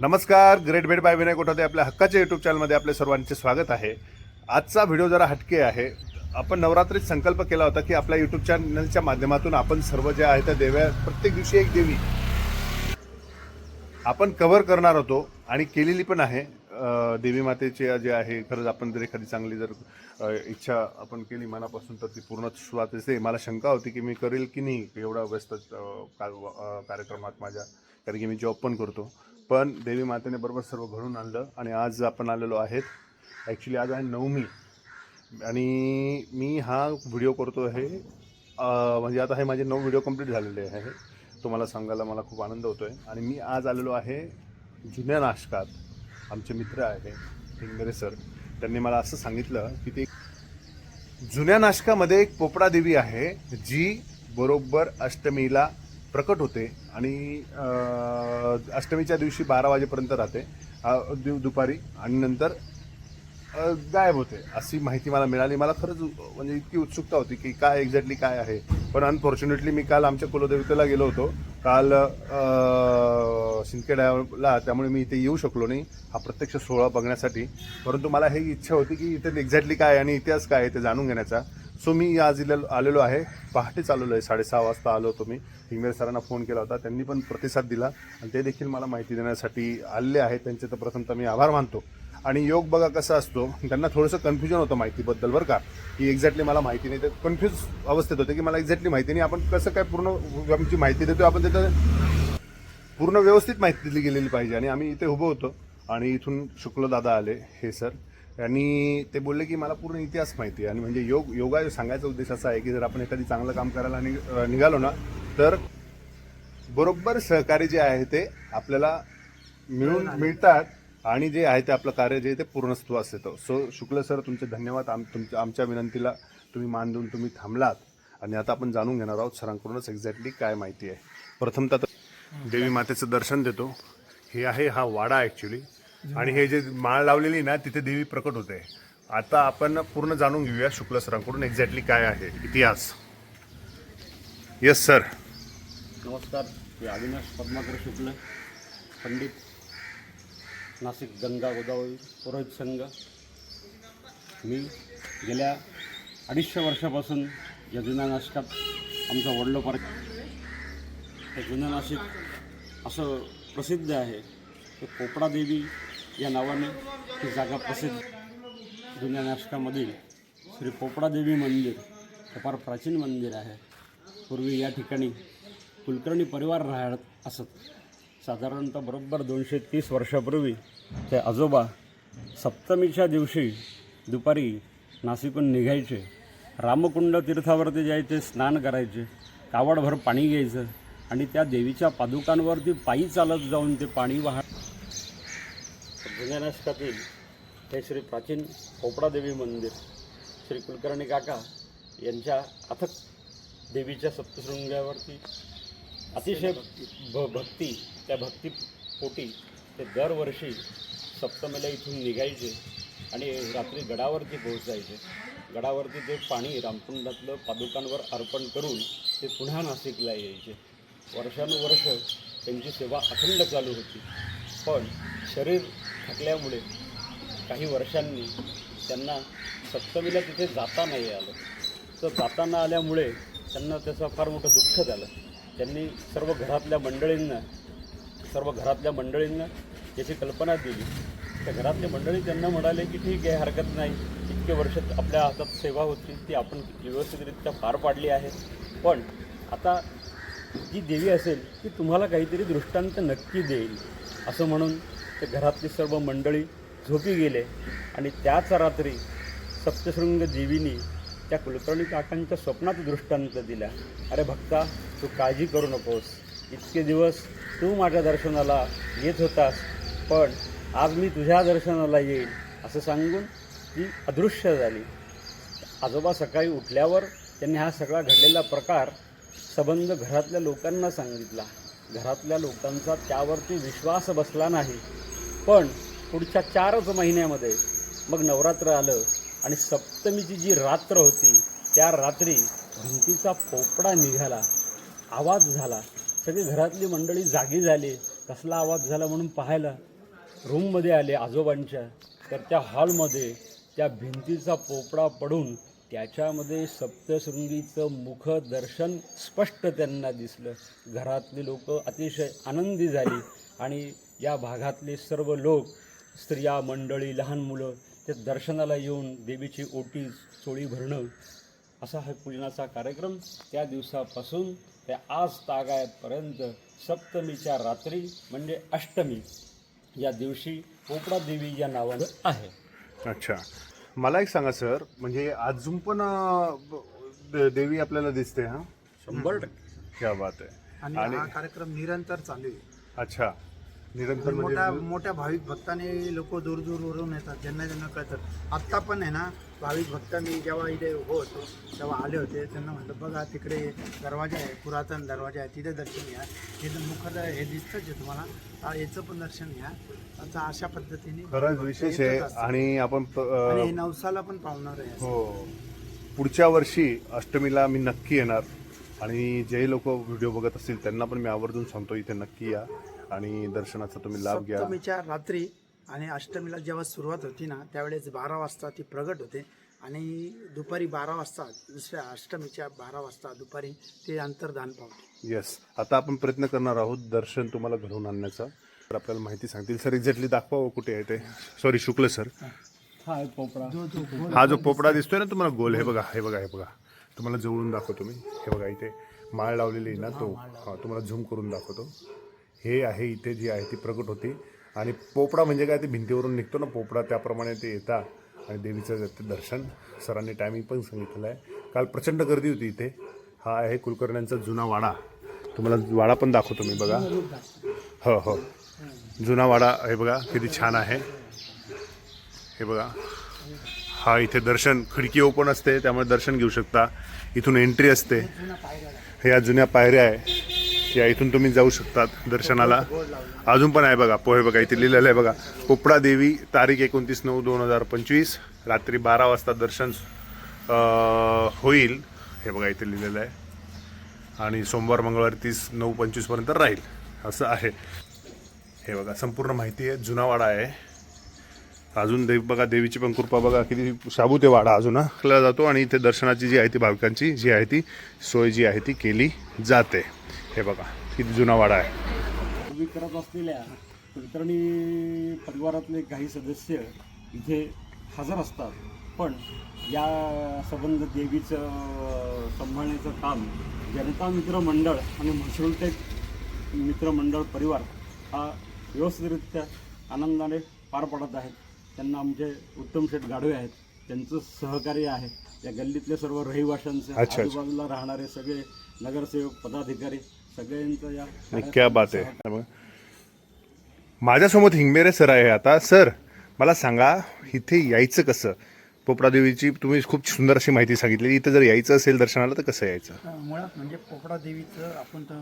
नमस्कार great bed by Vinay Kothate आपल्या हक्काच्या यूट्यूब चॅनलमध्ये आपले सर्वांचे स्वागत आहे. आजचा व्हिडिओ जरा हटके आहे. आपण नवरात्रीत संकल्प केला होता की आपल्या यूट्यूब चॅनलच्या माध्यमातून आपण सर्व ज्या आहे त्या देव्या प्रत्येक दिवशी एक देवी आपण कव्हर करणार होतो आणि केलेली पण आहे. देवी मातेचे जे आहे खरंच आपण जर एखादी चांगली जर इच्छा आपण केली मनापासून तर ती पूर्ण सुरुवात असते मला शंका होती की मी करेल की नाही एवढा व्यस्त का- कार्यक्रमात माझ्या कारण की मी जॉब पण करतो. पण देवी मातेने बरोबर सर्व घडून आणलं आणि आज आपण आलेलो आहेत. ॲक्च्युली आज आहे नवमी. आणि मी हा व्हिडिओ करतो आहे म्हणजे आता हे माझे नऊ व्हिडिओ कंप्लीट झालेले आहे. तुम्हाला सांगायला मला खूप आनंद होतो आहे आणि मी आज आलेलो आहे जुन्या नाशकात. आमचे मित्र आहे हिंगरे सर. त्यांनी मला असं सांगितलं की ते जुन्या नाशकामध्ये एक पोपडा देवी आहे जी बरोबर अष्टमीला प्रकट होते आणि अष्टमीच्या दिवशी बारा वाजेपर्यंत राहते. दुपारी आणि नंतर गायब होते. अशी माहिती मला मिळाली. मला खरंच म्हणजे इतकी उत्सुकता होती की काय एक्झॅक्टली काय आहे. पण अनफॉर्च्युनेटली मी काल आमच्या कुलदेवतेला गेलो होतो. काल अं, शिंदखेड्याला त्यामुळे मी इथे येऊ शकलो नाही. हा प्रत्यक्ष सोहळा बघण्यासाठी. परंतु मला ही इच्छा होती की इथे एक्झॅक्टली काय आहे आणि इतिहास काय आहे ते जाणून घेण्याचा. सो मी आज आलेलो आहे. पहाटेच आलेलो आहे साडेसहा वाजता आलो होतो मी. हिंगमेर सरांना फोन केला होता. त्यांनी पण प्रतिसाद दिला आणि ते देखील मला माहिती देण्यासाठी आलेले आहेत. त्यांचे तर प्रथमतः मी आभार मानतो. आणि योग बघा कसा असतो त्यांना थोडंसं कन्फ्युजन होतं माहितीबद्दल बरं का? की एक्झॅक्टली मला माहिती नाही. तर कन्फ्यूज अवस्थेत होते की मला एक्झॅक्टली माहिती नाही. आपण कसं काय पूर्ण आमची माहिती देतो आपण त्याचं पूर्ण व्यवस्थित माहिती दिली गेलेली पाहिजे. आणि आम्ही इथे उभं होतो आणि इथून शुक्ल दादा आले हे सर. आणि ते बोलले की मला पूर्ण इतिहास माहिती आहे. आणि म्हणजे योग योगा सांगायचा उद्देश असा आहे की जर आपण एखादी चांगलं काम करायला अं, निघालो ना तर बरोबर सहकारी जे आहे ते आपल्याला मिळून मिळतात आणि जे आहे ते आपलं कार्य जे आहे ते पूर्णत्वास येतं सो शुक्ल सर तुमचे धन्यवाद. आम तुमच्या आमच्या विनंतीला तुम्ही मान देऊन तुम्ही थांबलात. आणि आता आपण जाणून घेणार आहोत सरांकडूनच एक्झॅक्टली काय माहिती आहे. प्रथमतः देवी मातेचं दर्शन देतो. हे आहे हा वाडा ॲक्च्युली आणि हे जे माळ लावलेली ना तिथे देवी प्रकट होते. आता आपण पूर्ण जाणून घेऊया शुक्ल सरांकडून एक्झॅक्टली काय आहे. इतिहास. येस सर नमस्कार मी अविनाश पद्माकर शुक्ल पंडित नाशिक गंगा गोदावरी पुरोहित संघ. मी गेल्या अडीचशे वर्षापासून या जुन्या नाशिकात आमचा वडलोपार हे जुन्या नाशिक असं प्रसिद्ध आहे. की कोपडा देवी या नावाने ही जागा प्रसिद्ध जुन्या नाशकामधील श्री पोपडादेवी मंदिर हे फार प्राचीन मंदिर आहे. पूर्वी या ठिकाणी कुलकर्णी परिवार राहत असत. साधारणतः बरोबर दोनशे तीस वर्षापूर्वी ते आजोबा सप्तमीच्या दिवशी दुपारी नाशिकून निघायचे. रामकुंड तीर्थावरती जायचे स्नान करायचे कावडभर पाणी घ्यायचं आणि त्या देवीच्या पादुकांवरती पायी चालत जाऊन ते पाणी वाह जुन्या नाशकातील हे श्री प्राचीन खोपडादेवी मंदिर श्री कुलकर्णी काका यांच्या अथक देवीच्या सप्तशृंगावरती अतिशय भ भक्ती त्या भक्तीपोटी ते दरवर्षी सप्तमेला इथून निघायचे आणि रात्री गडावरती पोहोचायचे. गडावरती ते पाणी रामकुंडातलं पादुकांवर अर्पण करून ते पुन्हा नाशिकला यायचे. वर्षानुवर्ष त्यांची सेवा अखंड चालू होती. पण शरीर थकल्यामुळे काही वर्षांनी त्यांना सप्तमीला तिथे जाता नाही आलं. तर जाता न आल्यामुळे त्यांना त्याचं फार मोठं दुःख झालं. त्यांनी सर्व घरातल्या मंडळींना सर्व घरातल्या मंडळींना याची कल्पना दिली. त्या घरातले मंडळी त्यांना म्हणाले की ठीक आहे हरकत नाही. इतके वर्ष आपल्या हातात सेवा होती ती आपण व्यवस्थितरित्या पार पाडली आहे. पण आता जी देवी असेल ती तुम्हाला काहीतरी दृष्टांत नक्की देईल असं म्हणून ते घरातली सर्व मंडळी झोपी गेले आणि त्याच रात्री सप्तशृंग देवीनी त्या कुलकर्णी काकांच्या स्वप्नात दृष्टांत दिला अरे भक्ता तू काळजी करू नकोस. इतके दिवस तू माझ्या दर्शनाला येत होतास पण आज मी तुझ्या दर्शनाला येईल असं सांगून ती अदृश्य झाली. आजोबा सकाळी उठल्यावर त्यांनी हा सगळा घडलेला प्रकार संबंध घरातल्या लोकांना सांगितला. घरातल्या लोकांचा त्यावरती विश्वास बसला नाही. पण पुढच्या चारच महिन्यामध्ये मग नवरात्र आलं आणि सप्तमीची जी रात्र होती त्या रात्री भिंतीचा पोपडा निघाला आवाज झाला. सगळी घरातली मंडळी जागी झाली. कसला आवाज झाला म्हणून पाहायला? रूममध्ये आले आजोबांच्या. तर त्या हॉलमध्ये त्या भिंतीचा पोपडा पडून त्याच्यामध्ये सप्तशृंगीचं मुखदर्शन स्पष्ट त्यांना दिसलं. घरातली लोक अतिशय आनंदी झाली आणि या भागातले सर्व लोक स्त्रिया मंडळी लहान मुलं ते दर्शनाला येऊन देवीची ओटी चोळी भरणं असा हा पूजनाचा कार्यक्रम त्या दिवसापासून ते आज तागायतपर्यंत सप्तमीच्या रात्री म्हणजे अष्टमी या दिवशी पोपडा देवी या नावानं आहे. अच्छा. मला एक सांगा सर. म्हणजे अजून पण अं, देवी आपल्याला दिसते हा? शंभर टक्के. क्या बात आहे. आणि आणि- हा कार्यक्रम निरंतर चालू आहे. अच्छा. निरंतर मोठ्या म्हणजे? मोठ्या भाविक भक्तांनी लोक दूर दूरवरून येतात ज्यांना ज्यांना कळतात. आत्ता पण आहे ना भाविक भक्तांनी जेव्हा इथे होतो तेव्हा आले होते. त्यांना म्हटलं बघा तिकडे दरवाजा आहे पुरातन दरवाजा आहे तिथे दर्शन घ्या. तिथे मुखद हे दिसतंच आहे तुम्हाला. आ, याचं पण दर्शन घ्या. आता अशा पद्धतीने खरंच विशेष आहे. आणि आपण आणि नवसाला पण पावणार आहे हो. पुढच्या वर्षी अष्टमीला मी नक्की येणार. आणि जे लोक व्हिडिओ बघत असतील त्यांना पण मी आवर्जून सांगतो इथे नक्की या. आणि दर्शनाचा तुम्ही लाभ घ्या. रात्री आणि अष्टमीला जेव्हा सुरुवात होती ना त्यावेळेस बारा वाजता ती प्रगट होते. आणि दुपारी बारा वाजता दुसऱ्या अष्टमीच्या बारा वाजता दुपारी ते अंतर्धान पावते. येस आता आपण प्रयत्न करणार आहोत दर्शन तुम्हाला घडवून आणण्याचा. तर आपल्याला माहिती सांगतील. सर एक्झॅक्टली दाखवा कुठे आहे ते. सॉरी शुक्ल सर. हा पोपडा हा जो पोपडा दिसतोय ना तुम्हाला गोल हे बघा हे बघा हे बघा. तुम्हाला जवळून दाखवतो मी. हे बघा इथे माळ लावलेली आहे ना तो. हा तुम्हाला झूम करून दाखवतो. हे आहे इथे जी आहे ती प्रकट होती. आणि पोपडा म्हणजे काय ते भिंतीवरून निघतो ना पोपडा त्याप्रमाणे ते येतात आणि देवीचं ते दर्शन सरांनी टायमिंग पण सांगितलेलं आहे. काल प्रचंड गर्दी होती इथे. हा आहे कुलकर्ण्यांचा जुना वाडा. तुम्हाला वाडा पण दाखवतो मी बघा. हो हो. जुना वाडा हे बघा किती छान आहे. हे बघा. हा इथे दर्शन खिडकी ओपन असते त्यामुळे दर्शन घेऊ शकता. इथून एंट्री असते. ह्या जुन्या पायऱ्या आहे. या इथून तुम्ही जाऊ शकतात दर्शनाला. अजून पण आहे बघा पोहे बघा इथे लिहिलेलं आहे बघा. पोपडा देवी तारीख एकोणतीस नऊ दोन हजार पंचवीस रात्री बारा वाजता दर्शन होईल. हे बघा इथे लिहिलेलं आहे. आणि सोमवार मंगळवार तीस नऊ पंचवीसपर्यंत राहील. असं आहे. हे बघा संपूर्ण माहिती आहे. जुनावाडा आहे. अजून देव बघा देवीची पण कृपा बघा किती शाबू ते वाडा अजून केला जातो आणि इथे दर्शनाची जी आहे ती भाविकांची जी आहे ती सोय जी आहे ती केली जाते. हे बघा किती जुना वाडा आहे. पूर्वी करत असलेल्या कुलकर्णी परिवारातले काही सदस्य इथे हजर असतात. पण या संबंध देवीचं सांभाळण्याचं काम जनता मित्र मंडळ आणि म्हसरूळटेक मित्रमंडळ परिवार हा व्यवस्थितरित्या आनंदाने पार पडत आहेत. त्यांना आमचे उत्तम शेठ गाढवे आहेत. त्यांचं सहकार्य आहे. या गल्लीतले सर्व रहिवाशांचे. आजूबाजूला राहणारे सगळे नगरसेवक पदाधिकारी सगळ्यांचं या क्या बात आहे. हे. माझ्यासमोर हिंगमेरे सर आहे आता. सर मला सांगा इथे यायचं कसं? पोपडा देवीची तुम्ही खूप सुंदर अशी माहिती सांगितली इथं जर यायचं असेल दर्शनाला तर कसं यायचं? अ, मुळात म्हणजे पोपडा देवीचं आपण तर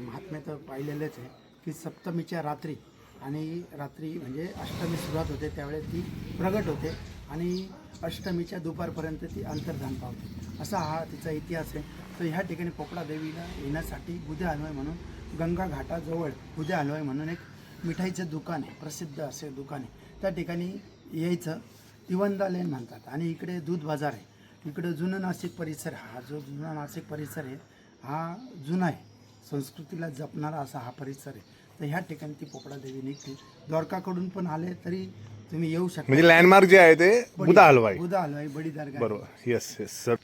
महात्म्य तर पाहिलेलंच आहे की सप्तमीच्या रात्री आणि रात्री म्हणजे अष्टमी सुरुवात होते त्यावेळेस ती प्रगट होते आणि अष्टमीच्या दुपारपर्यंत ती अंतर्धान पावते. असा हा तिचा इतिहास आहे. तर ह्या ठिकाणी पोपडा देवीला येण्यासाठी बुद्या हलवाई म्हणून गंगा घाटाजवळ बुद्या हलवाई म्हणून एक मिठाईचं दुकान आहे प्रसिद्ध असे दुकान आहे. त्या ठिकाणी यायचं तिवंदा लेन म्हणतात. आणि इकडे दूध बाजार आहे. इकडे जुनं नाशिक परिसर हा जो जुना नाशिक परिसर आहे हा जुना आहे. संस्कृतीला जपणारा असा हा परिसर आहे. तर ह्या ठिकाणी ती पोपडा देवी निघते. द्वारकाकडून पण आले तरी तुम्ही येऊ शकता. म्हणजे लँडमार्क जे आहे ते बुधा हलवाई. बुधा हलवाई बडी दर्गा बरोबर. येस येस सर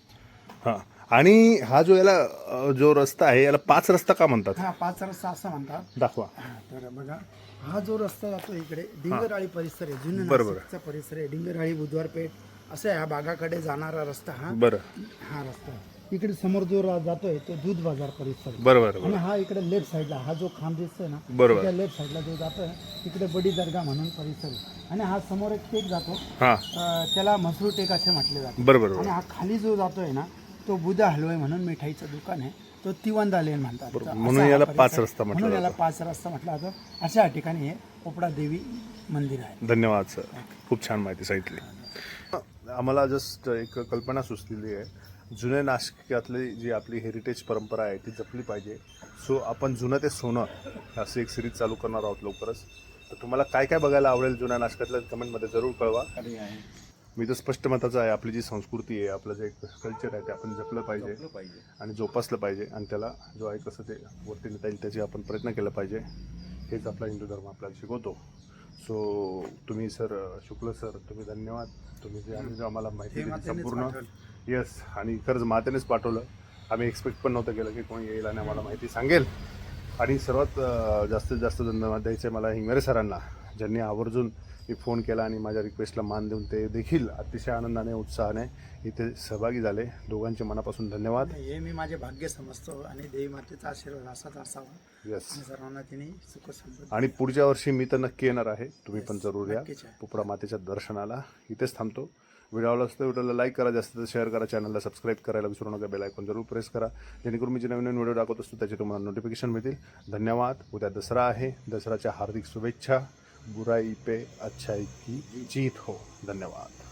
हां. आणि हा जो याला अ, जो रस्ता आहे याला पाच रस्ता का म्हणतात? हा पाच रस्ता असं म्हणतात. दाखवा. हा, तर बघा हा जो रस्ता जातो इकडे डिंगरआळी परिसर आहे जुनं बरोबर. नाशिकचा परिसर आहे डिंगरआळी बुधवारपेठ असं ह्या भागाकडे जाणारा रस्ता हा. बरं. हा रस्ता आहे. इकडे समोर जो रा- जातोय तो दूध बाजार परिसर. आहे. बरं बरं. आणि हा इकडे लेफ्ट साईडला हा जो खांब दिसतोय ना बरोबर. त्या लेफ्ट साईडला जो जातोय तिकडे बडी दर्गा म्हणून परिसर आहे. आणि हा समोर एक टेक जातो. हां. अं, त्याला मसरू टेक असे म्हटले जाते. बरं बरं आणि हा खाली जो जातोय ना तो बुधा हलवाई म्हणून मिठाईचं दुकान आहे. तो तिवंदा लेन म्हणतात. तर म्हणून हा याला परिसर- पाच रस्ता म्हटलं म्हणून याला जातं. पाच रस्ता म्हटलं जातं. अशा ठिकाणी हे पोपडा देवी मंदिर आहे. धन्यवाद सर. खूप छान माहिती सांगितली. आम्हाला जस्ट एक कल्पना सुचलेली आहे. जुन्या नाशिकातली जी आपली हेरिटेज परंपरा आहे ती जपली पाहिजे. सो आपण जुनं ते सोनं असं एक सिरीज चालू करणार आहोत लवकरच. तर तुम्हाला काय काय बघायला आवडेल जुन्या नाशकातल्या? कमेंटमध्ये जरूर कळवा. आणि आहे. मी तर स्पष्ट मताचं आहे आपली जी संस्कृती आहे आपलं जे कल्चर आहे ते आपण जपलं पाहिजे आणि जोपासलं पाहिजे. आणि त्याला जो आहे कसं ते वरती नेता येईल त्याचे आपण प्रयत्न केला पाहिजे. हेच आपला हिंदू धर्म आपल्याला शिकवतो. सो तुम्ही सर शुक्ल सर तुम्ही धन्यवाद. तुम्ही जे आम्ही जो आम्हाला माहिती दिली संपूर्ण. येस आणि खरंच मातेनेच पाठवलं. आम्ही एक्सपेक्ट पण नव्हतं केलं की कोणी येईल आणि आम्हाला माहिती सांगेल. आणि सर्वात जास्तीत जास्त धन्यवाद द्यायचे मला हिंगरे सरांना ज्यांनी आवर्जून मी फोन केला आणि माझ्या रिक्वेस्टला मान देऊन ते देखील अतिशय आनंदाने उत्साहाने इथे सहभागी झाले. दोघांचे मनापासून धन्यवाद. हे मी माझे भाग्य समजतो आणि देवी मातेचा आशीर्वाद असाच असावा. येस सर्वांना तिने सुख आणि पुढच्या वर्षी मी तर नक्की येणार आहे. तुम्ही पण जरूर या. पुपरा मातेच्या दर्शनाला इथेच थांबतो. व्हिडिओ आवडला असतो व्हिडिओला लाईक करा. जास्त शेअर करा. चॅनलला सबस्क्राईब करायला विसरू नका. बेल आयकॉन जरूर प्रेस करा. जेणेकरून मी जे नवीन नवीन व्हिडिओ टाकत असतो त्याचे तुम्हाला नोटिफिकेशन मिळतील. धन्यवाद. उद्या दसरा आहे. दसऱ्याच्या हार्दिक शुभेच्छा. बुराई पे अच्छाई की जीत हो। धन्यवाद।